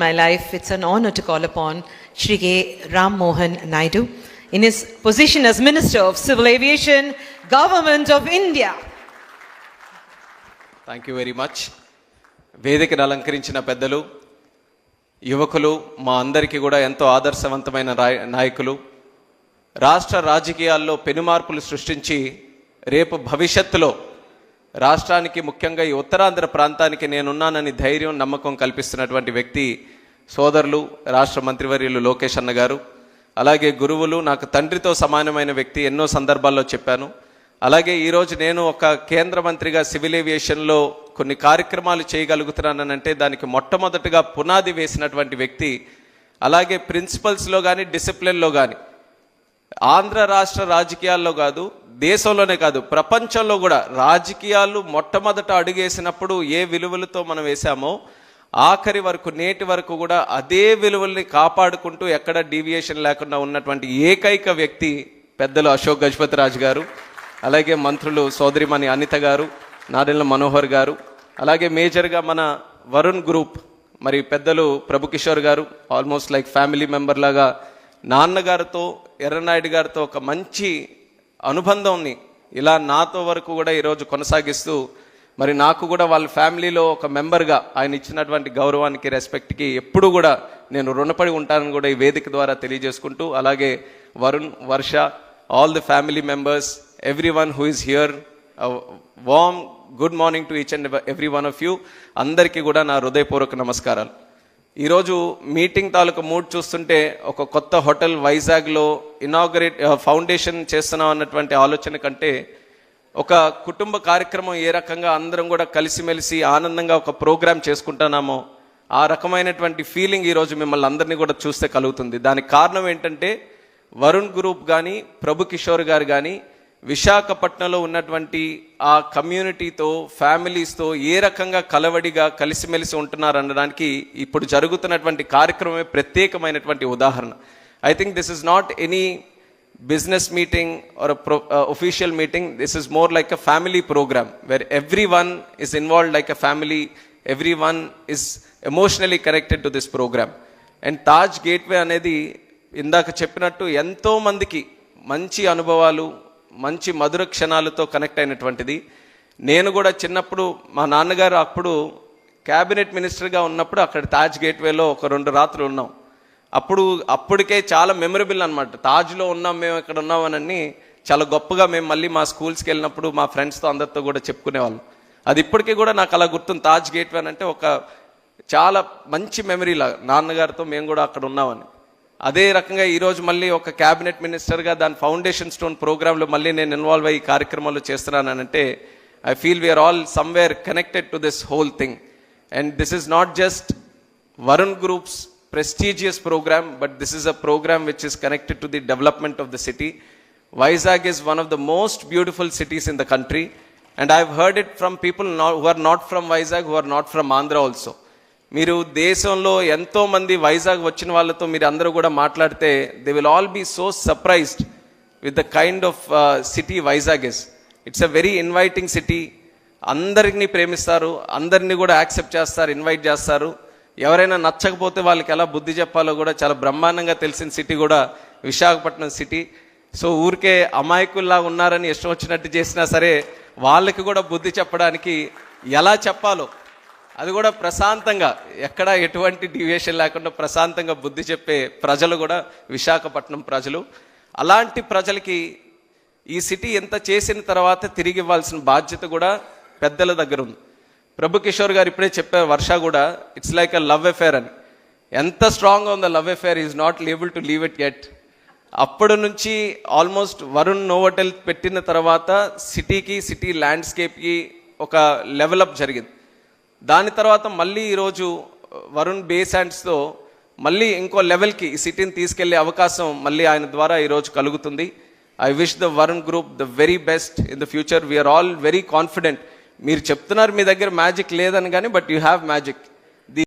my life, it's an honor to call upon Shri K. Ram Mohan Naidu in his position as Minister of Civil Aviation, Government of India. Thank you very much వేదికను అలంకరించిన పెద్దలు యువకులు మా అందరికీ కూడా ఎంతో ఆదర్శవంతమైన నాయకులు రాష్ట్ర రాజకీయాల్లో పెనుమార్పులు సృష్టించి రేపు భవిష్యత్తులో రాష్ట్రానికి ముఖ్యంగా ఈ ఉత్తరాంధ్ర ప్రాంతానికి నేనున్నానని ధైర్యం నమ్మకం కల్పిస్తున్నటువంటి వ్యక్తి సోదరులు రాష్ట్ర మంత్రివర్యులు లోకేష్ అన్న గారు. అలాగే గురువులు నాకు తండ్రితో సమానమైన వ్యక్తి ఎన్నో సందర్భాల్లో చెప్పాను. అలాగే ఈరోజు నేను ఒక కేంద్ర మంత్రిగా సివిల్ ఏవియేషన్లో కొన్ని కార్యక్రమాలు చేయగలుగుతున్నానంటే దానికి మొట్టమొదటిగా పునాది వేసినటువంటి వ్యక్తి అలాగే ప్రిన్సిపల్స్లో కానీ డిసిప్లిన్లో కానీ ఆంధ్ర రాష్ట్ర రాజకీయాల్లో కాదు దేశంలోనే కాదు ప్రపంచంలో కూడా రాజకీయాలు మొట్టమొదట అడుగేసినప్పుడు ఏ విలువలతో మనం వేసామో ఆఖరి వరకు నేటి వరకు కూడా అదే విలువల్ని కాపాడుకుంటూ ఎక్కడ డీవియేషన్ లేకుండా ఉన్నటువంటి ఏకైక వ్యక్తి పెద్దలు అశోక్ గజపతి రాజు గారు అలాగే మంత్రులు సోదరిమణి అనిత గారు నారెళ్ళ మనోహర్ గారు అలాగే మేజర్గా మన వరుణ్ గ్రూప్ మరి పెద్దలు ప్రభుకిషోర్ గారు ఆల్మోస్ట్ లైక్ ఫ్యామిలీ మెంబర్ లాగా నాన్నగారితో ఎర్రనాయుడు గారితో ఒక మంచి అనుబంధంని ఇలా నాతో వరకు కూడా ఈరోజు కొనసాగిస్తూ మరి నాకు కూడా వాళ్ళ ఫ్యామిలీలో ఒక మెంబర్గా ఆయన ఇచ్చినటువంటి గౌరవానికి రెస్పెక్ట్కి ఎప్పుడు కూడా నేను రుణపడి ఉంటానని కూడా ఈ వేదిక ద్వారా తెలియజేసుకుంటూ అలాగే Varun Varsha all the family members every one who is here. Warm good morning to each and every one of you. అందరికీ కూడా నా హృదయపూర్వక నమస్కారాలు. ఈరోజు మీటింగ్ తాలూకు మూడ్ చూస్తుంటే ఒక కొత్త హోటల్ వైజాగ్లో ఇనాగరేట్ ఫౌండేషన్ చేస్తున్నాం అన్నటువంటి ఆలోచన కంటే ఒక కుటుంబ కార్యక్రమం ఏ రకంగా అందరం కూడా కలిసిమెలిసి ఆనందంగా ఒక ప్రోగ్రాం చేసుకుంటున్నామో ఆ రకమైనటువంటి ఫీలింగ్ ఈరోజు మిమ్మల్ని అందరినీ కూడా చూస్తే కలుగుతుంది. దానికి కారణం ఏంటంటే వరుణ్ గ్రూప్ కానీ ప్రభు కిషోర్ గారు కానీ విశాఖపట్నంలో ఉన్నటువంటి ఆ కమ్యూనిటీతో ఫ్యామిలీస్తో ఏ రకంగా కలవడిగా కలిసిమెలిసి ఉంటున్నారు అనడానికి ఇప్పుడు జరుగుతున్నటువంటి కార్యక్రమమే ప్రత్యేకమైనటువంటి ఉదాహరణ. I think this is not any business meeting or official meeting this is more like a family programme where everyone is involved like a family everyone is emotionally connected to this programme and Taj Gateway అనేది ఇందాక చెప్పినట్టు ఎంతోమందికి మంచి అనుభవాలు మంచి మధుర క్షణాలతో connect అయినటువంటిది. నేను కూడా చిన్నప్పుడు మా నాన్నగారు అప్పుడు క్యాబినెట్ మినిస్టర్గా ఉన్నప్పుడు అక్కడ తాజ్ గేట్వేలో ఒక రెండు రాత్రులు ఉన్నాం. అప్పుడు అప్పటికే చాలా మెమరబుల్ అనమాట తాజ్లో ఉన్నాం మేము ఇక్కడ ఉన్నామనని చాలా గొప్పగా మేము మళ్ళీ మా స్కూల్స్కి వెళ్ళినప్పుడు మా ఫ్రెండ్స్తో అందరితో కూడా చెప్పుకునేవాళ్ళం. అది ఇప్పటికీ కూడా నాకు అలా గుర్తుంది. తాజ్ గేట్వే అని అంటే ఒక చాలా మంచి మెమరీ లాగా నాన్నగారితో మేము కూడా అక్కడ ఉన్నామని. అదే రకంగా ఈరోజు మళ్ళీ ఒక క్యాబినెట్ మినిస్టర్గా దాని ఫౌండేషన్ స్టోన్ ప్రోగ్రాంలో మళ్ళీ నేను ఇన్వాల్వ్ అయ్యి కార్యక్రమాలు చేస్తున్నానంటే I feel we're all somewhere connected to this whole thing and this is not just Varun group's prestigious programme but this is a programme which is connected to the development of the city Vizag is one of the most beautiful cities in the country and I heard it from people who are not from Vizag who are not from Andhra also మీరు దేశంలో ఎంతోమంది వైజాగ్ వచ్చిన వాళ్ళతో మీరు అందరూ కూడా మాట్లాడితే they will all be so surprised with the kind of city Vizag is it's a very inviting city అందరినీ ప్రేమిస్తారు అందరినీ కూడా యాక్సెప్ట్ చేస్తారు ఇన్వైట్ చేస్తారు. ఎవరైనా నచ్చకపోతే వాళ్ళకి ఎలా బుద్ధి చెప్పాలో కూడా చాలా బ్రహ్మాండంగా తెలిసిన సిటీ కూడా విశాఖపట్నం సిటీ సో ఊరికే అమాయకుల్లా ఉన్నారని ఇష్టం వచ్చినట్టు చేసినా సరే వాళ్ళకి కూడా బుద్ధి చెప్పడానికి ఎలా చెప్పాలో అది కూడా ప్రశాంతంగా ఎక్కడ ఎటువంటి డివియేషన్ లేకుండా ప్రశాంతంగా బుద్ధి చెప్పే ప్రజలు కూడా విశాఖపట్నం ప్రజలు. అలాంటి ప్రజలకి ఈ సిటీ ఎంత చేసిన తర్వాత తిరిగి ఇవ్వాల్సిన బాధ్యత కూడా పెద్దల దగ్గర ఉంది. ప్రభు కిషోర్ గారు ఇప్పుడే చెప్పారు వర్ష కూడా it's like a love affair అని. ఎంత స్ట్రాంగ్గా ఉందో love affair is not able to leave it at అప్పటి నుంచి ఆల్మోస్ట్ వరుణ్ నోవటెల్ పెట్టిన తర్వాత సిటీకి సిటీ ల్యాండ్స్కేప్కి ఒక లెవెలప్ జరిగింది. దాని తర్వాత మళ్ళీ ఈరోజు వరుణ్ బేస్ మళ్ళీ ఇంకో లెవెల్కి ఈ సిటీని తీసుకెళ్ళే అవకాశం మళ్ళీ ఆయన ద్వారా ఈరోజు కలుగుతుంది. I wish the Varun group the very best in the future we're all very confident మీరు చెప్తున్నారు మీ దగ్గర మ్యాజిక్ లేదని కానీ బట్ యూ హ్యావ్ మ్యాజిక్